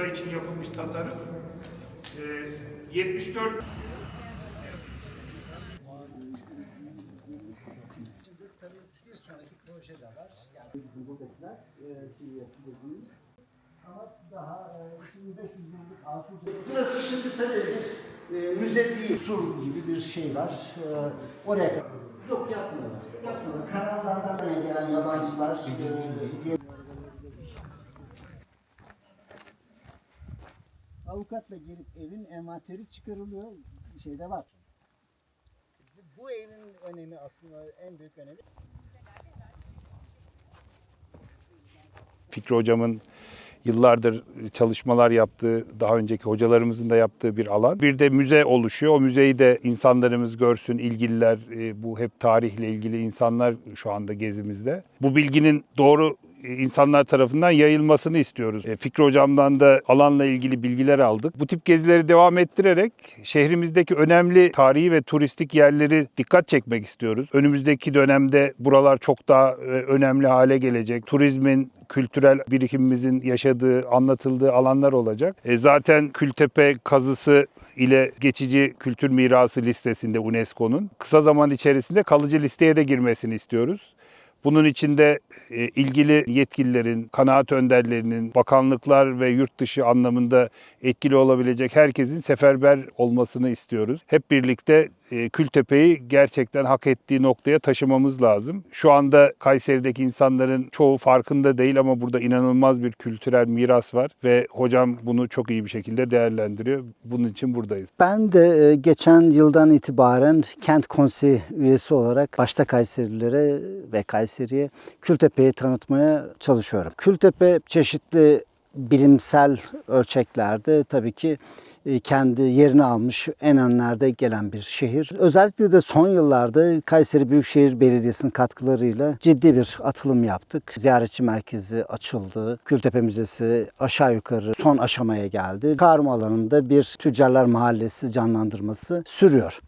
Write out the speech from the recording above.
burası için yapılmış tasarım. E, 74 bir sonraki proje de var. Yani bizim buradakiler e, TİYAS'ı dediğimiz. Ama daha e, 2500 yıllık Asuce. Burası şimdi tabii bir e, müze değil, sur gibi bir şey var. E, oraya. Yok yapmıyorlar. Yapmıyorlar. Kanallardan gelen yabancılar. Avukatla gelip evin envanteri çıkarılıyor. Şeyde var. Bu, bu evin önemi aslında en büyük önemi Fikri Hocam'ın yıllardır çalışmalar yaptığı, daha önceki hocalarımızın da yaptığı bir alan. Bir de müze oluşuyor. O müzeyi de insanlarımız görsün, ilgililer, e, bu hep tarihle ilgili insanlar şu anda gezimizde. Bu bilginin doğru insanlar tarafından yayılmasını istiyoruz. E, Fikri Hocam'dan da alanla ilgili bilgiler aldık. Bu tip gezileri devam ettirerek şehrimizdeki önemli tarihi ve turistik yerleri dikkat çekmek istiyoruz. Önümüzdeki dönemde buralar çok daha e, önemli hale gelecek. Turizmin kültürel birikimimizin yaşadığı, anlatıldığı alanlar olacak. E, zaten Kültepe kazısı ile geçici kültür mirası listesinde UNESCO'nun kısa zaman içerisinde kalıcı listeye de girmesini istiyoruz. Bunun için de e, ilgili yetkililerin, kanaat önderlerinin, bakanlıklar ve yurt dışı anlamında etkili olabilecek herkesin seferber olmasını istiyoruz. Hep birlikte Kültepe'yi gerçekten hak ettiği noktaya taşımamız lazım. Şu anda Kayseri'deki insanların çoğu farkında değil ama burada inanılmaz bir kültürel miras var ve hocam bunu çok iyi bir şekilde değerlendiriyor. Bunun için buradayız. Ben de e, geçen yıldan itibaren kent konseyi üyesi olarak başta Kayserililere ve Kayseri'ye Kültepe'yi tanıtmaya çalışıyorum. Kültepe çeşitli bilimsel ölçeklerde tabii ki e, kendi yerini almış en önlerde gelen bir şehir. Özellikle de son yıllarda Kayseri Büyükşehir Belediyesi'nin katkılarıyla ciddi bir atılım yaptık. Ziyaretçi merkezi açıldı. Kültepe Müzesi aşağı yukarı son aşamaya geldi. Karma alanında bir tüccarlar mahallesi canlandırması sürüyor.